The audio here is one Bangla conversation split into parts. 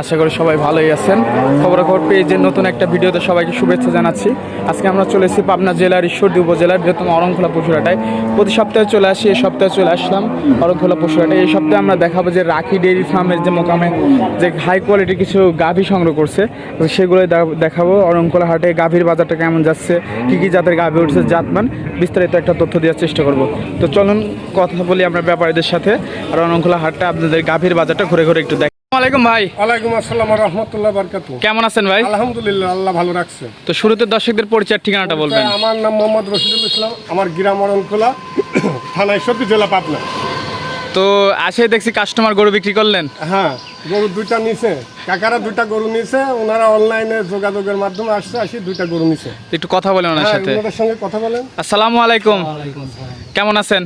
আশা করি সবাই ভালোই আছেন। খবরাখবর পেজের নতুন একটা ভিডিওতে সবাইকে শুভেচ্ছা জানাচ্ছি। আজকে আমরা চলে এসেছি পাবনা জেলার ঈশ্বরদী উপজেলার বৃহত্তম অরংখোলা পশুরাটায় প্রতি সপ্তাহে চলে আসি, এই সপ্তাহে চলে আসলাম অরংখোলা পশুরাটায় এই সপ্তাহে আমরা দেখাবো যে রাখি ডেইরি ফার্মের যে মোকামে যে হাই কোয়ালিটির কিছু গাভী সংগ্রহ করছে, তো সেগুলোই দেখাবো অরংখোলা হাটে গাভীর বাজারটা কেমন যাচ্ছে, কী কী জাতের গাভী উঠছে, জাতমান বিস্তারিত একটা তথ্য দেওয়ার চেষ্টা করব। তো চলুন কথা বলি আমরা ব্যাপারীদের সাথে। আর অরংখোলা হাটটা আপনাদের গাভীর বাজারটা ঘুরে ঘুরে একটু দেখ আলাইকুম ভাই। ওয়ালাইকুম আসসালাম রহমতুল্লাহ বারকাতু কেমন আছেন ভাই? আলহামদুলিল্লাহ আল্লাহ ভালো রাখছে। তো শুরুতে দর্শকদের পরিচয় ঠিকানাটা বলবেন। আমার নাম মোহাম্মদ রশিদুল ইসলাম আমার গ্রাম অরণখোলা থানা ঈশ্বরদী জেলা পাবনা। তো আসে দেখছি কাস্টমার গরু বিক্রি করলেন। হ্যাঁ। গরু দুইটা নিছে। কাকারা দুইটা গরু নিছে ওনারা অনলাইনে যোগাযোগের মাধ্যমে আসছে আসি দুইটা গরু নিছে। একটু কথা বলেন ওনার হ্যাঁ সাথে। ওনাদের সঙ্গে কথা বলেন। আসসালামু আলাইকুম। কেমন আছেন?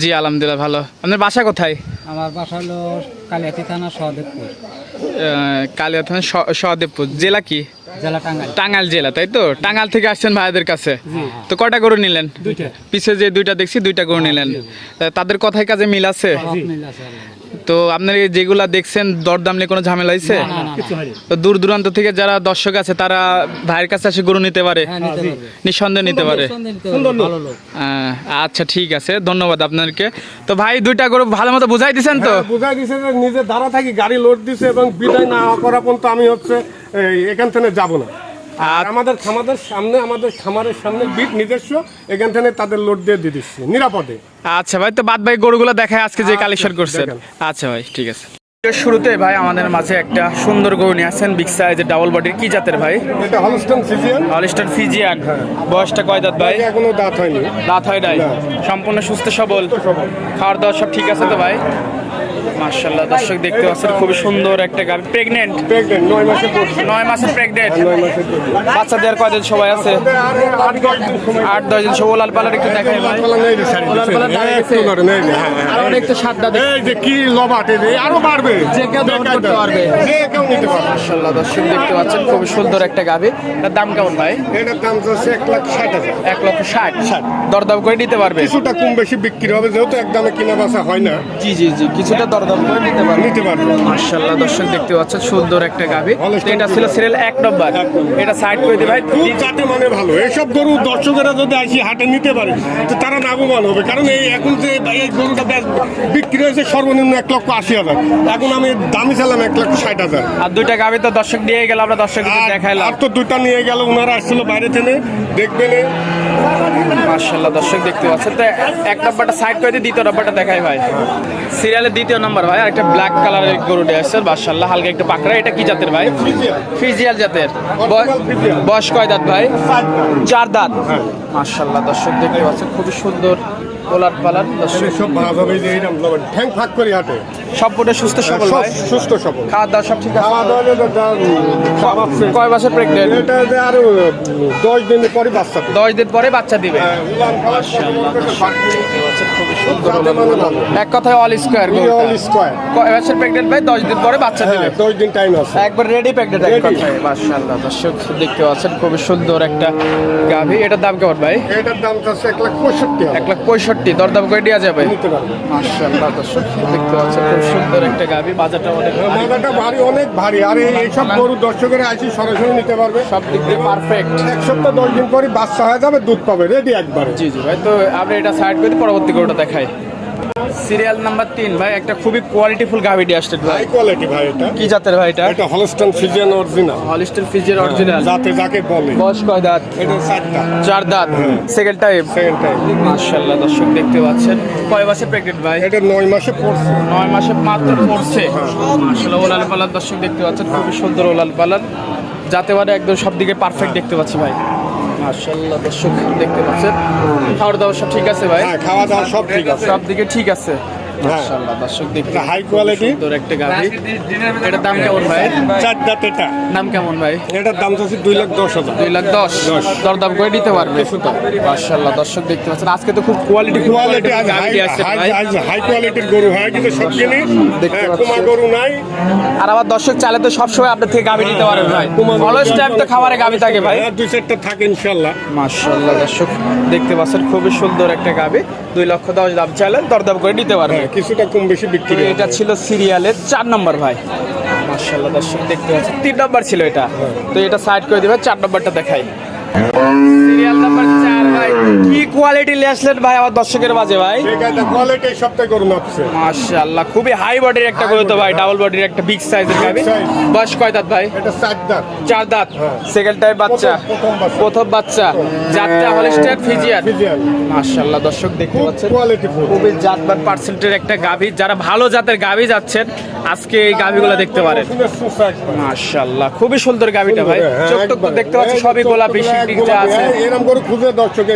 জি আলহামদুলিল্লাহ ভালো। আপনার বাসা কোথায়? আমার বাসা হলো কালিয়াতি থানা সহদেবপুর। কালিয়া থানা সহদেবপুর। জেলা কি? জেলা টাঙ্গাইল। টাঙ্গাইল জেলা তাই তো? টাঙ্গাইল থেকে আসছেন ভাইদের কাছে। তো কটা গরু নিলেন? দুইটা। পিছে যে দুইটা দেখছি দুইটা গরু নিলেন। তাদের কথায় কাজে মিল আছে? তো আপনার যেগুলা দেখছেন দরদাম নিয়ে কোনো ঝামেলা হয়েছে। তো দূর দূরান্ত থেকে যারা দর্শক আছে তারা ভাইয়ের কাছে এসে গরু নিতে পারে? নিঃসন্দেহ নিতে নিঃসন্দেহে নিতে পারে। আচ্ছা ঠিক আছে ধন্যবাদ আপনাদেরকে তো ভাই দুইটা গরু ভালো মতো বুঝাই দিছেন তো? হ্যাঁ, বুঝাই দিছে যে নিজে দাঁড়া থাকি গাড়ি লোড দিছে এবং বিদায় না করা পর্যন্ত আমি হচ্ছে এখান থেকে যাব না। আর আমাদের খামারের সামনে আমাদের খামারের সামনে বিট নিজস্ব এখান থেকে তাদের লোড দিয়ে দিয়ে দিচ্ছি নিরাপদে। আচ্ছা ভাই তো বাদ ভাই গরুগুলো দেখায় আজকে যে আচ্ছা, কালেকশন করছেন আচ্ছা ভাই ঠিক আছে। শুরুতে ভাই আমাদের মাঝে একটা সুন্দর গরু নিয়ে আসছেন বিগ সাইজের ডাবল বডির কি জাতের ভাই? এটা হলস্টন ফিজিয়ান হলিস্টার ফিজিয়ান বয়সটা কয় দাঁত ভাই? এখনও দাঁত হয়নি। দাঁত হয় নাই? সম্পূর্ণ সুস্থ সবল? খাওয়ার দাওয়া সব ঠিক আছে তো ভাই? মার্শাল্লাহ দর্শক দেখতে পাচ্ছেন খুবই সুন্দর একটা গাড়ি। প্রেগনেন্ট নয় মাসে নয় মাসের প্রেগনেন্ট নয় মাসে বাচ্চা দেওয়ার কয়দিন সবাই আছে? আট দশ দিন সময় আট দশ দিন সব ওলাল পালার একটু দেখাই ভাই। পালা নেই রে, সারি ওলাল পালার দাঁড়িয়ে একটু নড়ে, নেই রে। আর অনেক তো সাতটা দেখ। এই যে কি লবাট এই আরও বাড়বে। যে কেউ দহন করতে পারবে। যে কেউ নিতে পারবে। দর্শক দেখতে পাচ্ছেন খুবই সুন্দর একটা দাম কেমন ভাই? এটার দাম যাচ্ছে এক লাখ ষাট হাজার। এক লক্ষ ষাট। ষাট। দরদাম করে নিতে পারবে? কিছুটা কম বেশি বিক্রি হবে যেহেতু একদমে কিনা বেচা হয় না। জি জি জি কিছুটা দরদাম করে নিতে পারবে। নিতে পারবে। মার্শাল্লাহ দর্শক দেখতে পাচ্ছেন সুন্দর একটা গাভি। ভালো তো এটা ছিল সিরিয়াল এক নম্বর। এটা সাইড করে দিই ভাই। খুব চাটে মানে ভালো। এইসব গরু দর্শকেরা যদি আসি হাটে নিতে পারে তো তারা লাভবান হবে। কারণ এই এখন যে এই গরুটা বিক্রি হয়েছে সর্বনিম্ন এক লক্ষ আশি হাজার। এখন আমি দামি চালাম এক লক্ষ ষাট হাজার। আর দুইটা তো দর্শক দিয়ে গেল আমরা দর্শকদের আর- দেখাইলাম। আর তো দুইটা নিয়ে গেল ওনারা আসছিল বাইরে থেকে। দেখবেন মার্শাল্লাহ দর্শক দেখতে পাচ্ছেন। তো এক নম্বরটা সাইড করে দ্বিতীয় নম্বরটা দেখাই ভাই। সিরিয়ালের দ্বিতীয় নম্বর ভাই আর একটা ব্ল্যাক কালারের গরু আসছে মার্শাল্লাহ হালকা একটু পাকড়া এটা কি জাতের ভাই? ফিজিয়াল জাতের। বয়- বয়স কয় দাঁত ভাই? চার দাঁত। মার্শাল্লাহ দর্শক দেখতে পাচ্ছেন খুবই সুন্দর পালার সব ভাগ যে এইরকম ঠ্যাং ফাঁক করি হাটে। সুস্থ সবল ভাই। সুস্থ সবল। খাওয়া দাওয়া সব ঠিক আছে? খাওয়া দাওয়া। কয় মাসের প্রেগনেন্ট এটা যে আরও দশ দিন পরে বাচ্চা দশ দিন পরে বাচ্চা দিবে? হ্যাঁ। এক কথায় অল স্কোয়ার all square। কয় মাসের প্রেগনেন্ট ভাই? দশ দিন পরে বাচ্চা দিবে। হ্যাঁ, দশ দিন টাইম আছে। একবার রেডি প্যাকেট এক। কথায় মাশাআল্লাহ দর্শক দেখতে পাচ্ছেন খুবই সুন্দর একটা গাভী। এটার দাম কেমন ভাই? এটার দাম চাচ্ছে এক লাখ পঁয়ষট্টি এক লাখ পঁয়ষট্টি দরদাম করে দেওয়া যাবে নিতে মাশাআল্লাহ দর্শক দেখতে পাচ্ছেন খুব সুন্দর একটা বাজারটা অনেক ভারী। ভারী অনেক ভারী। আর এই- সব গরু দর্শকেরা আসি সরাসরি নিতে পারবে। সব দিক দিয়ে পারফেক্ট এক সপ্তাহ দশ দিন পরে বাচ্চা হয়ে যাবে দুধ পাবে রেডি একবার। জি জি ভাই তো আপনি এটা সাইড করে পরবর্তী গরুটা দেখাই। সিরিয়াল নাম্বার তিন ভাই একটা খুবই কোয়ালিটিফুল গাভি দিয়ে আসছে ভাই। হাই কোয়ালিটি ভাই এটা। কি জাতের ভাই এটা? এটা Holstein Friesian original Holstein Friesian original যাতে যাকে বলে। বয়স কয় দাঁত? এটা চারটা চার দাঁত। সেকেন্ড টাইম সেকেন্ড টাইম মাশাআল্লাহ দর্শক দেখতে পাচ্ছেন। কয় মাসে প্রেগনেন্ট ভাই? এটা নয় মাসে পড়ছে। নয় মাসে মাত্র পড়ছে। মাশাআল্লাহ ওলাল পালার দর্শক দেখতে পাচ্ছেন খুবই সুন্দর ওলাল পালার যাতে একদম সব দিকে পারফেক্ট দেখতে পাচ্ছি ভাই। মাশাআল্লাহ দর্শক দেখতে পাচ্ছেন। খাওয়া দাওয়া সব ঠিক আছে ভাই? হ্যাঁ খাওয়া দাওয়া সব ঠিক আছে। সব দিকে ঠিক আছে। মাশাআল্লাহ দর্শক দেখতে high quality। সুন্দর একটা এটার দাম কেমন ভাই? চার দাঁত এটা। নাম কেমন ভাই? এটার দাম দুই লাখ দশ হাজার। দুই লাখ দশ? করে দিতে পারবে? মাশাআল্লাহ দর্শক দেখতে পাচ্ছেন আজকে তো খুব কোয়ালিটি কোয়ালিটি আজ হাই হাই কোয়ালিটির গরু হয় কিন্তু সব কিনি দেখতে হ্যাঁ, পাচ্ছি। কুমা গরু নাই। আর আমার দর্শক চালে তো সবসময় আপনার থেকে গাভি নিতে পারবে ভাই। অলস টাইম তো খাবারে গাভি থাকে ভাই। হ্যাঁ, দুই চারটা থাকে ইনশাল্লাহ মাশাআল্লাহ দর্শক দেখতে পাচ্ছেন খুবই সুন্দর একটা গাভি। দুই লক্ষ দশ দাম চাইলেন দরদাম করে নিতে পারবে কিছুটা কম বেশি বিক্রি এটা ছিল সিরিয়ালের চার নম্বর ভাই। মার্শাল্লাহ দর্শক দেখতে পাচ্ছি তিন নম্বর ছিল এটা। তো এটা সাইড করে দিবে চার নম্বরটা দেখাই। সিরিয়াল নাম্বার চার ভাই। কি কোয়ালিটি নিয়ে ভাই আমার দর্শকের মাঝে ভাই? ঠিক কোয়ালিটি সবটাই গরু নাপছে মাশাআল্লাহ খুবই হাই বডির একটা গরু তো ভাই ডাবল বডির একটা বিগ সাইজের গাবি বয়স কয় দাঁত ভাই? এটা চার দাঁত। চার দাঁত। হ্যাঁ। সেকেন্ড টাইম বাচ্চা। প্রথম বাচ্চা। জাতটা হলস্টেট ফিজিয়ান ফিজিয়ান মাশাআল্লাহ দর্শক দেখতে পাচ্ছেন। কোয়ালিটি খুবই জাতবার পার্সেন্টের একটা গাভী। যারা ভালো জাতের গাভী যাচ্ছেন আজকে এই গাভীগুলো দেখতে পারেন। মাশাআল্লাহ খুবই সুন্দর গাভীটা ভাই। হ্যাঁ, চোখ দেখতে পাচ্ছি সবই গোলাপি যা আছে। এরকম করে খুঁজে দর্শক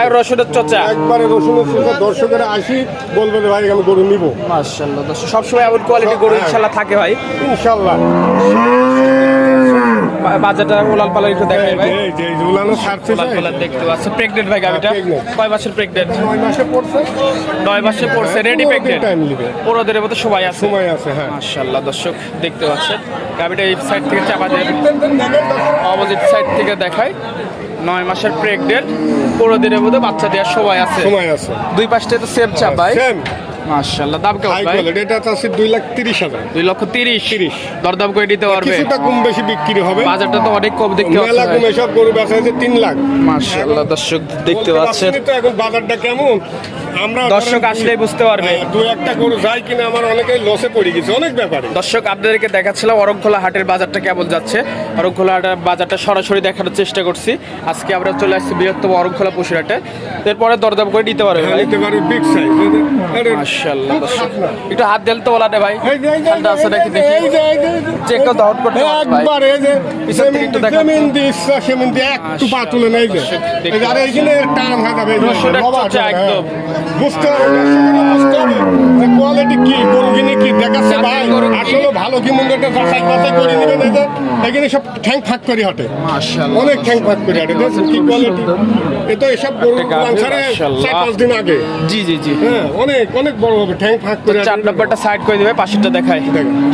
আর রসুনের চচা একবারে রসুনের সুন্দর দর্শকেরা আসি ভাই আমি গরু নিবো। মাশাআল্লাহ সবসময় এমন কোয়ালিটি গরু ইনশাল্লাহ থাকে ভাই। ইনশাল্লাহ বাজারটা উলাল পালার একটু দেখাই ভাই। ছাড়ছে উলাল পালার দেখতে পাচ্ছেন প্রেগনেন্ট ভাই গাভীটা হ্যাঁ, কয় মাসের প্রেগনেন্ট নয় মাসে পড়ছে। নয় মাসে পড়ছে রেডি প্রেগনেন্ট দিনের মতো সময় আছে? সময় আছে হ্যাঁ। মাশাআল্লাহ দর্শক দেখতে পাচ্ছেন। গাভীটা এই সাইড থেকে চাপা দেন। অপোজিট সাইড থেকে দেখায়। নয় মাসের প্রেগনেন্ট পনেরো দিনের মধ্যে বাচ্চা দেওয়ার সময় আছে। সময় আছে। দুই পাশে তো সেম চাপাই সেম মাশাআল্লাহ দাম কেমন হাই ভাই? কোয়ালিটি এটা আছে দুই লাখ তিরিশ হাজার। দুই লক্ষ তিরিশ। 30 দরদাম করে দিতে পারবে। কিছুটা কম বেশি বিক্রি হবে। বাজারটা তো অনেক কম দেখতে মেলা পাচ্ছি কমে গরু বেচা হয়েছে তিন লাখ। মাশাআল্লাহ দর্শক দেখতে পাচ্ছেন। তো এখন বাজারটা কেমন? আমরা দর্শক আসলেই বুঝতে পারবে। হ্যাঁ, দু একটা গরু যায় কিনা আমার লসে পড়ে গেছে অনেক ব্যাপারে। দর্শক আপনাদেরকে দেখাচ্ছিলাম অরংখোলা হাটের বাজারটা কেমন যাচ্ছে। অরংখোলা হাটের বাজারটা সরাসরি দেখানোর চেষ্টা করছি। আজকে আমরা চলে আসছি বৃহত্তম অরংখোলা পশুর হাটে এরপরে দরদাম করে দিতে পারবে নিতে পারবে বিগ সাইজ মাশাআল্লাহ দর্শক হাত দিল তো ওলা ভাই। ঠান্ডা আছে নাকি দেখি যে কেউ দহন করতে একবার এই যে পিছন থেকে জমিন দিয়ে ইচ্ছা সেমিন দিয়ে একটু পা তুলে নেই যে। আর এইখানে টান হয়ে যাবে এই যে, রসুনের বাবা, চর্চা। একদম। বুঝতে হবে দর্শকেরা বুঝতে হবে যে কোয়ালিটি কি গরু কি দেখাচ্ছে ভাই। আসলে ভালো কি মন্দ যাচাই বাছাই করে নেবেন এই যে। এখানে সব ঠ্যাং ফাঁক করে হাটে। অনেক ঠ্যাং ফাঁক করে হাটে। কি কোয়ালিটি এ তো এসব গরু। চার পাঁচ দিন আগে। জি জি জি। হ্যাঁ অনেক অনেক বড় হবে ঠ্যাং ফাঁক করে চার। নাম্বারটা সাইড করে দিবে পাশেরটা দেখায়।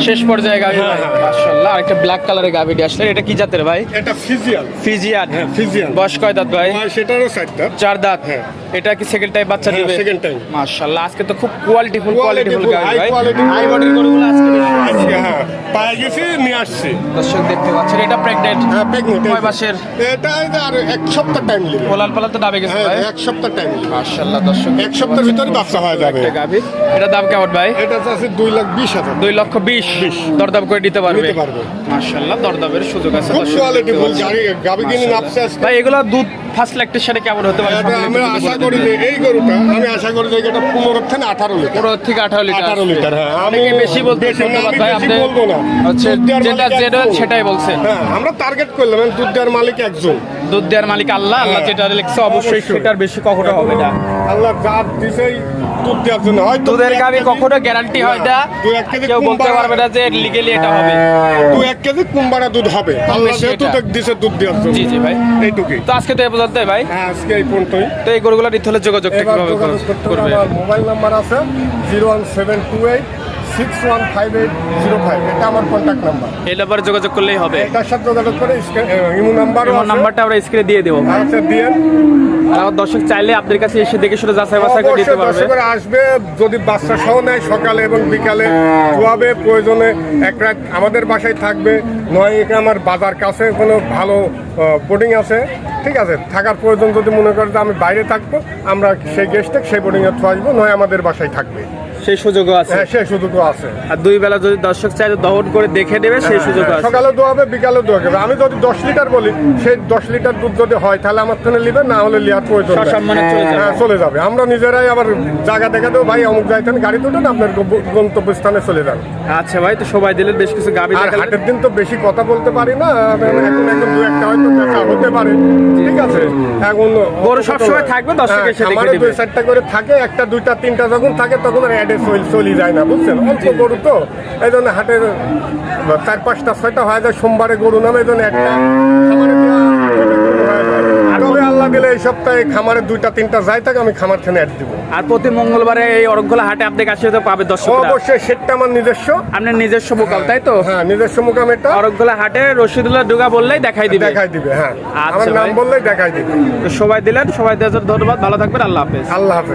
শেষ পর্যায়ে গাভি হ্যাঁ, হ্যাঁ। মাশাআল্লাহ আর একটা ব্ল্যাক কালারের গাভিটি আসলে এটা কি জাতের ভাই? এটা ফিজিয়ান। হ্যাঁ, ফিজিয়ান। বয়স কয় দাঁত ভাই? সেটারও সাইডটা চার দাঁত। হ্যাঁ। এটা কি সেকেন্ড টাইম বাচ্চা হ্যাঁ, দিবে? second time। মাশাআল্লাহ আজকে তো খুব quality full quality full high ভাই। হাই বডির গরুগুলো আজকে আজকে হ্যাঁ পায়ে গেছি নিয়ে আসছে। দর্শক দেখতে পাচ্ছেন এটা প্রেগনেন্ট হ্যাঁ প্রেগনেন্ট কয় মাসের? এটা আর এক সপ্তাহ টাইম নেবে। পোলাল পালাল তো ডাবে গেছে হ্যাঁ ভাই। এক সপ্তাহ টাইম মাশাআল্লাহ দর্শক এক সপ্তাহের ভিতরে বাচ্চা হয়ে যাবে। একটা গাভি। এটা দাম কেমন ভাই? এটা আছে দুই লাখ বিশ হাজার। দুই লক্ষ বিশ। দরদাম করে দিতে পারবে। নিতে পারবে। মাশাআল্লাহ দরদামের সুযোগ আছে খুব কোয়ালিটি ফুল। গাড়ি গাবি কিনে নাপছে আজকে। ভাই এগুলো দুধ ফার্স্ট ল্যাকটের সাথে কেমন হতে পারে? আমি আশা করি যে এই গরুটা আমি আশা করি যে এটা পনেরো থেকে আঠারো লিটার। পনেরো থেকে আঠারো লিটার। আঠারো। লিটার হ্যাঁ। আমি বেশি বলতে ধন্যবাদ ভাই আপনি বলব না। হচ্ছে যেটা যেটা সেটাই বলছেন। হ্যাঁ আমরা টার্গেট করলাম দুধ দেওয়ার মালিক একজন। দুধ দেওয়ার মালিক আল্লাহ আল্লাহ হ্যাঁ। যেটা লিখছে অবশ্যই। সেটার বেশি কখনো হবে না। আল্লাহ জাত দিছেই দুধ দেওয়ার জন্য হয়তো দুধের গাবি কখনো গ্যারান্টি হয় না। দু এক কেজি কেউ বলতে পারবে না যে লিগেলি এটা হবে। দু এক কেজি কুমবাড়া দুধ হবে। আল্লাহ সেহেতু তো দিছে দুধ দেওয়ার জন্য জি জি ভাই। এইটুকুই। তো আজকে তো এ পর্যন্ত ভাই। হ্যাঁ আজকে এই পর্যন্তই। তো এই গরুগুলো নিতে হলে যোগাযোগটা কীভাবে করবে? আমার মোবাইল নাম্বার আছে zero one seven two eight six one five eight zero five. এটা আমার কন্ট্যাক্ট নাম্বার এই নাম্বারে যোগাযোগ করলেই হবে। এটার সাথে যোগাযোগ করে ইমো নাম্বারও নাম্বারটা আমরা স্ক্রিনে দিয়ে দেবো। আছে দিয়ে। আর আমার দর্শক চাইলে আপনার কাছে এসে দেখে শুনে যাচাই বাছাই করে দিতে পারবে। দর্শকরা আসবে যদি বাচ্চা সহ নেয় সকালে এবং বিকালে ধোয়াবে প্রয়োজনে এক রাত আমাদের বাসায় থাকবে। নয় এখানে আমার বাজার কাছে কোনো ভালো বোর্ডিং আছে। ঠিক আছে থাকার প্রয়োজন যদি মনে করে আমি বাইরে থাকব আমরা সেই গেস্টে সেই বোর্ডিংয়ে আসব নয় আমাদের বাসায় থাকবে। সেই সুযোগও আছে। হ্যাঁ সেই সুযোগও আছে। আর দুই বেলা যদি দর্শক চাই দহন করে দেখে নেবে সেই সুযোগ হ্যাঁ, আছে। সকালে দোয়াবে বিকালে দোয়াবে আমি যদি দশ লিটার বলি সেই দশ লিটার দুধ যদি হয় তাহলে আমার থেকে নিবে না হলে লিয়ার প্রয়োজন যাবে। হ্যাঁ চলে যাবে। আমরা নিজেরাই আবার জায়গা দেখা দেবো ভাই অমুক যাইতেন গাড়ি তুলেন আপনার গব- গন্তব্যস্থানে চলে যান। আচ্ছা ভাই তো সবাই দিলেন বেশ কিছু গাবি আর হাটের দিন তো বেশি কথা বলতে পারি না এখন এখন দু একটা হয়তো দেখা হতে পারে। ঠিক আছে? এখন গরু সবসময় থাকবে, দর্শক হ্যাঁ, এসে দেখে খামারে নেবে। দুই চারটা করে থাকে একটা দুইটা তিনটা যখন থাকে তখন আর অ্যাডে চলি যায় না বুঝছেন? অল্প গরু তো এই জন্য হাটের চার পাঁচটা ছয়টা হয়ে যায় সোমবারে গরু নামে এই জন্য একটা। তবে আল্লাহ দিলে এই সপ্তাহে খামারে দুইটা তিনটা থাকে আমি খামার থেকে অ্যাড দিব। আর প্রতি মঙ্গলবারে এই হাটে আপনি কাছে তো পাবে অবশ্যই সেটটা আমার নিজস্ব। আপনার নিজস্ব মোকাম তাই তো? হ্যাঁ নিজস্ব মুকাম এটা। হাটে রশিদুল্লাহ ডুগা বললেই দেখাই দিবে। দেখাই দিবে হ্যাঁ। আচ্ছা আমার নাম। বললেই দেখাই দিবে। তো সবাই দিলেন সবাই দেওয়ার ধন্যবাদ ভালো থাকবেন আল্লাহ হাফেজ। আল্লাহ হাফেজ।